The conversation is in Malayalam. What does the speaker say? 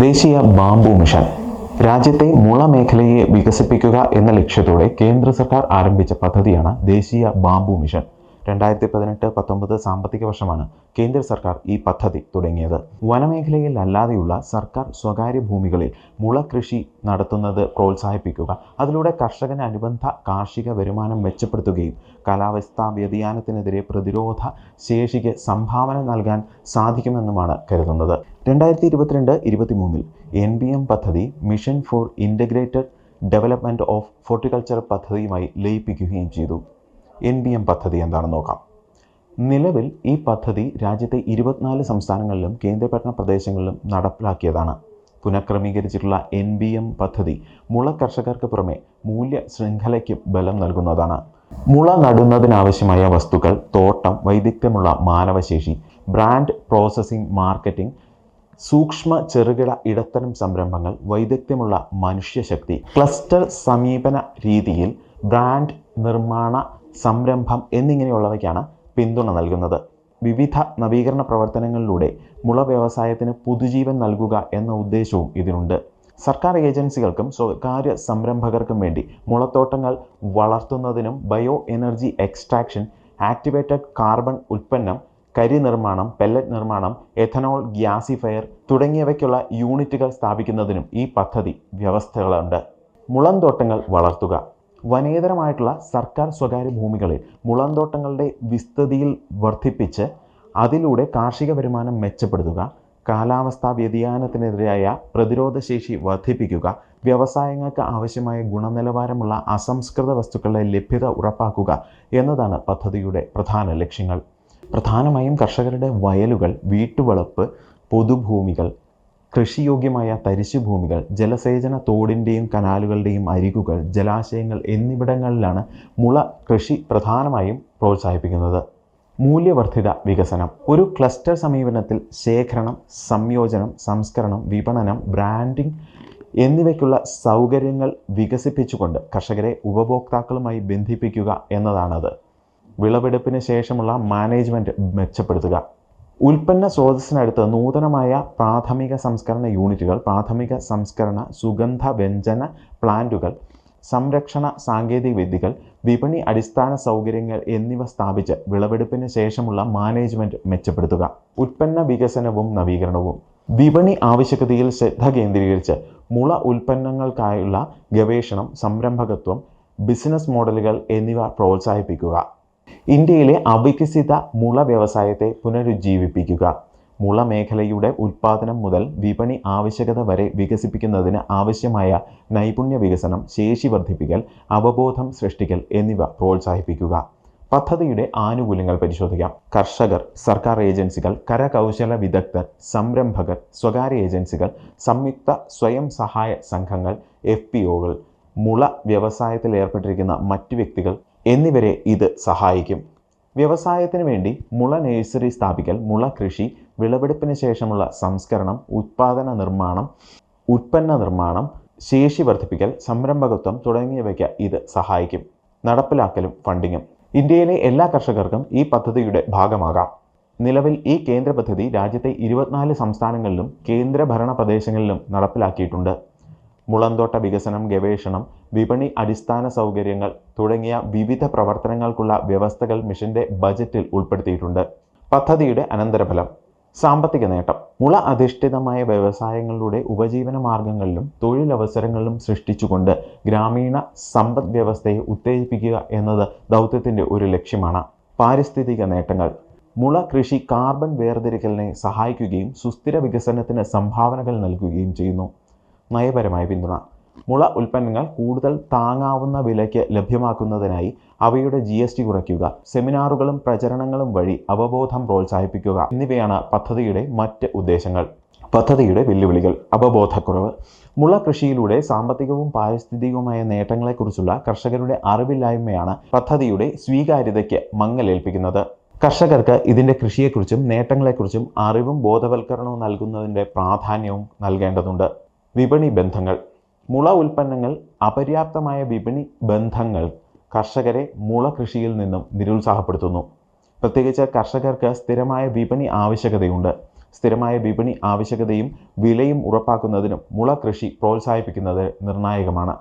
ദേശീയ ബാംബു മിഷൻ. രാജ്യത്തെ മുള മേഖലയെ വികസിപ്പിക്കുക എന്ന ലക്ഷ്യത്തോടെ കേന്ദ്ര സർക്കാർ ആരംഭിച്ച പദ്ധതിയാണ് ദേശീയ ബാംബു മിഷൻ. രണ്ടായിരത്തി പതിനെട്ട് പത്തൊമ്പത് സാമ്പത്തിക വർഷമാണ് കേന്ദ്ര സർക്കാർ ഈ പദ്ധതി തുടങ്ങിയത്. വനമേഖലയിൽ അല്ലാതെയുള്ള സർക്കാർ സ്വകാര്യ ഭൂമികളിൽ മുള കൃഷി നടത്തുന്നത് പ്രോത്സാഹിപ്പിക്കുക അതിലൂടെ കർഷകന് അനുബന്ധ കാർഷിക വരുമാനം മെച്ചപ്പെടുത്തുകയും കാലാവസ്ഥാ വ്യതിയാനത്തിനെതിരെ പ്രതിരോധ ശേഷിക്ക് സംഭാവന നൽകാൻ സാധിക്കുമെന്നുമാണ് കരുതുന്നത്. രണ്ടായിരത്തി ഇരുപത്തിരണ്ട് ഇരുപത്തിമൂന്നിൽ എൻ ബി എം പദ്ധതി mission for integrated development of horticulture പദ്ധതിയുമായി ലയിപ്പിക്കുകയും ചെയ്തു. എൻ ബി എം പദ്ധതി എന്താണെന്ന് നോക്കാം. നിലവിൽ ഈ പദ്ധതി രാജ്യത്തെ ഇരുപത്തിനാല് സംസ്ഥാനങ്ങളിലും കേന്ദ്രഭരണ പ്രദേശങ്ങളിലും നടപ്പിലാക്കിയതാണ്. പുനഃക്രമീകരിച്ചിട്ടുള്ള എൻ ബി എം പദ്ധതി മുള കർഷകർക്ക് പുറമെ മൂല്യ ശൃംഖലയ്ക്ക് ബലം നൽകുന്നതാണ്. മുള നടുന്നതിനാവശ്യമായ വസ്തുക്കൾ തോട്ടം വൈദഗ്ധ്യമുള്ള മാനവശേഷി ബ്രാൻഡ് പ്രോസസ്സിംഗ് മാർക്കറ്റിംഗ് സൂക്ഷ്മ ചെറുകിട ഇടത്തരം സംരംഭങ്ങൾ വൈദഗ്ധ്യമുള്ള മനുഷ്യശക്തി ക്ലസ്റ്റർ സമീപന രീതിയിൽ ബ്രാൻഡ് നിർമ്മാണ സംരംഭം എന്നിങ്ങനെയുള്ളവയ്ക്കാണ് പിന്തുണ നൽകുന്നത്. വിവിധ നവീകരണ പ്രവർത്തനങ്ങളിലൂടെ മുള വ്യവസായത്തിന് പുതുജീവൻ നൽകുക എന്ന ഉദ്ദേശവും ഇതിനുണ്ട്. സർക്കാർ ഏജൻസികൾക്കും സ്വകാര്യ സംരംഭകർക്കും വേണ്ടി മുളത്തോട്ടങ്ങൾ വളർത്തുന്നതിനും bio energy extraction activated carbon ഉൽപ്പന്നം കരി നിർമ്മാണം പെല്ലറ്റ് നിർമ്മാണം എഥനോൾ ഗ്യാസിഫയർ തുടങ്ങിയവയ്ക്കുള്ള യൂണിറ്റുകൾ സ്ഥാപിക്കുന്നതിനും ഈ പദ്ധതി വ്യവസ്ഥകളുണ്ട്. മുളം തോട്ടങ്ങൾ വളർത്തുക. വനേതരമായിട്ടുള്ള സർക്കാർ സ്വകാര്യ ഭൂമികളിൽ മുളന്തോട്ടങ്ങളുടെ വിസ്തൃതിയിൽ വർദ്ധിപ്പിച്ച് അതിലൂടെ കാർഷിക വരുമാനം മെച്ചപ്പെടുത്തുക കാലാവസ്ഥാ വ്യതിയാനത്തിനെതിരായ പ്രതിരോധശേഷി വർദ്ധിപ്പിക്കുക വ്യവസായങ്ങൾക്ക് ആവശ്യമായ ഗുണനിലവാരമുള്ള അസംസ്കൃത വസ്തുക്കളുടെ ലഭ്യത ഉറപ്പാക്കുക എന്നതാണ് പദ്ധതിയുടെ പ്രധാന ലക്ഷ്യങ്ങൾ. പ്രധാനമായും കർഷകരുടെ വയലുകൾ വീട്ടുവളപ്പ് പൊതുഭൂമികൾ കൃഷിയോഗ്യമായ തരിശുഭൂമികൾ ജലസേചന തോടിന്റെയും കനാലുകളുടെയും അരികുകൾ ജലാശയങ്ങൾ എന്നിവിടങ്ങളിലാണ് മുള കൃഷി പ്രധാനമായും പ്രോത്സാഹിപ്പിക്കുന്നത്. മൂല്യവർദ്ധിത വികസനം. ഒരു ക്ലസ്റ്റർ സമീപനത്തിൽ ശേഖരണം സംയോജനം സംസ്കരണം വിപണനം ബ്രാൻഡിംഗ് എന്നിവയ്ക്കുള്ള സൗകര്യങ്ങൾ വികസിപ്പിച്ചുകൊണ്ട് കർഷകരെ ഉപഭോക്താക്കളുമായി ബന്ധിപ്പിക്കുക എന്നതാണത്. വിളവെടുപ്പിന് ശേഷമുള്ള മാനേജ്മെന്റ് മെച്ചപ്പെടുത്തുക. ഉൽപ്പന്ന സ്രോതസ്സിനടുത്ത് നൂതനമായ പ്രാഥമിക സംസ്കരണ യൂണിറ്റുകൾ പ്രാഥമിക സംസ്കരണ സുഗന്ധ വ്യഞ്ജന പ്ലാന്റുകൾ സംരക്ഷണ സാങ്കേതിക വിദ്യകൾ വിപണി അടിസ്ഥാന സൗകര്യങ്ങൾ എന്നിവ സ്ഥാപിച്ച് വിളവെടുപ്പിന് ശേഷമുള്ള മാനേജ്മെന്റ് മെച്ചപ്പെടുത്തുക. ഉൽപ്പന്ന വികസനവും നവീകരണവും. വിപണി ആവശ്യകതയിൽ ശ്രദ്ധ കേന്ദ്രീകരിച്ച് മുള ഉൽപ്പന്നങ്ങൾക്കായുള്ള ഗവേഷണം സംരംഭകത്വം ബിസിനസ് മോഡലുകൾ എന്നിവ പ്രോത്സാഹിപ്പിക്കുക. ഇന്ത്യയിലെ അവികസിത മുള വ്യവസായത്തെ പുനരുജ്ജീവിപ്പിക്കുക. മുള മേഖലയുടെ ഉൽപ്പാദനം മുതൽ വിപണി ആവശ്യകത വരെ വികസിപ്പിക്കുന്നതിന് ആവശ്യമായ നൈപുണ്യ വികസനം ശേഷി വർദ്ധിപ്പിക്കൽ അവബോധം സൃഷ്ടിക്കൽ എന്നിവ പ്രോത്സാഹിപ്പിക്കുക. പദ്ധതിയുടെ ആനുകൂല്യങ്ങൾ പരിശോധിക്കാം. കർഷകർ സർക്കാർ ഏജൻസികൾ കരകൗശല വിദഗ്ധർ സംരംഭകർ സ്വകാര്യ ഏജൻസികൾ സംയുക്ത സ്വയം സഹായ സംഘങ്ങൾ എഫ് പി ഒകൾ മുള വ്യവസായത്തിൽ ഏർപ്പെട്ടിരിക്കുന്ന മറ്റു വ്യക്തികൾ എന്നിവരെ ഇത് സഹായിക്കും. വ്യവസായത്തിന് വേണ്ടി മുള നഴ്സറി സ്ഥാപിക്കൽ മുള കൃഷി വിളവെടുപ്പിന് ശേഷമുള്ള സംസ്കരണം ഉത്പാദന നിർമ്മാണം ഉൽപ്പന്ന നിർമ്മാണം ശേഷി വർദ്ധിപ്പിക്കൽ സംരംഭകത്വം തുടങ്ങിയവയ്ക്ക് ഇത് സഹായിക്കും. നടപ്പിലാക്കലും ഫണ്ടിങ്ങും. ഇന്ത്യയിലെ എല്ലാ കർഷകർക്കും ഈ പദ്ധതിയുടെ ഭാഗമാകാം. നിലവിൽ ഈ കേന്ദ്ര പദ്ധതി രാജ്യത്തെ ഇരുപത്തിനാല് സംസ്ഥാനങ്ങളിലും കേന്ദ്രഭരണ പ്രദേശങ്ങളിലും നടപ്പിലാക്കിയിട്ടുണ്ട്. മുളന്തോട്ട വികസനം ഗവേഷണം വിപണി അടിസ്ഥാന സൗകര്യങ്ങൾ തുടങ്ങിയ വിവിധ പ്രവർത്തനങ്ങൾക്കുള്ള വ്യവസ്ഥകൾ മിഷന്റെ ബജറ്റിൽ ഉൾപ്പെടുത്തിയിട്ടുണ്ട്. പദ്ധതിയുടെ അനന്തരഫലം. സാമ്പത്തിക നേട്ടം. മുള അധിഷ്ഠിതമായ വ്യവസായങ്ങളുടെ ഉപജീവന മാർഗങ്ങളിലും തൊഴിലവസരങ്ങളിലും സൃഷ്ടിച്ചുകൊണ്ട് ഗ്രാമീണ സമ്പദ് വ്യവസ്ഥയെ ഉത്തേജിപ്പിക്കുക എന്നത് ദൗത്യത്തിന്റെ ഒരു ലക്ഷ്യമാണ്. പാരിസ്ഥിതിക നേട്ടങ്ങൾ. മുള കൃഷി കാർബൺ വേർതിരിക്കലിനെ സഹായിക്കുകയും സുസ്ഥിര വികസനത്തിന് സംഭാവനകൾ നൽകുകയും ചെയ്യുന്നു. നയപരമായ പിന്തുണ. മുള ഉൽപ്പന്നങ്ങൾ കൂടുതൽ താങ്ങാവുന്ന വിലയ്ക്ക് ലഭ്യമാക്കുന്നതിനായി അവയുടെ ജി എസ് ടി കുറയ്ക്കുക സെമിനാറുകളും പ്രചരണങ്ങളും വഴി അവബോധം പ്രോത്സാഹിപ്പിക്കുക എന്നിവയാണ് പദ്ധതിയുടെ മറ്റ് ഉദ്ദേശങ്ങൾ. പദ്ധതിയുടെ വെല്ലുവിളികൾ അവബോധക്കുറവ്. മുള കൃഷിയിലൂടെ സാമ്പത്തികവും പാരിസ്ഥിതികവുമായ നേട്ടങ്ങളെക്കുറിച്ചുള്ള കർഷകരുടെ അറിവില്ലായ്മയാണ് പദ്ധതിയുടെ സ്വീകാര്യതയ്ക്ക് മങ്ങലേൽപ്പിക്കുന്നത്. കർഷകർക്ക് ഇതിന്റെ കൃഷിയെക്കുറിച്ചും നേട്ടങ്ങളെക്കുറിച്ചും അറിവും ബോധവൽക്കരണവും നൽകുന്നതിന്റെ പ്രാധാന്യവും നൽകേണ്ടതുണ്ട്. വിപണി ബന്ധങ്ങൾ. മുള ഉൽപ്പന്നങ്ങൾ അപര്യാപ്തമായ വിപണി ബന്ധങ്ങൾ കർഷകരെ മുള കൃഷിയിൽ നിന്നും നിരുത്സാഹപ്പെടുത്തുന്നു. പ്രത്യേകിച്ച് കർഷകർക്ക് സ്ഥിരമായ വിപണി ആവശ്യകതയുണ്ട്. സ്ഥിരമായ വിപണി ആവശ്യകതയും വിലയും ഉറപ്പാക്കുന്നതിനും മുള കൃഷി പ്രോത്സാഹിപ്പിക്കുന്നത് നിർണായകമാണ്.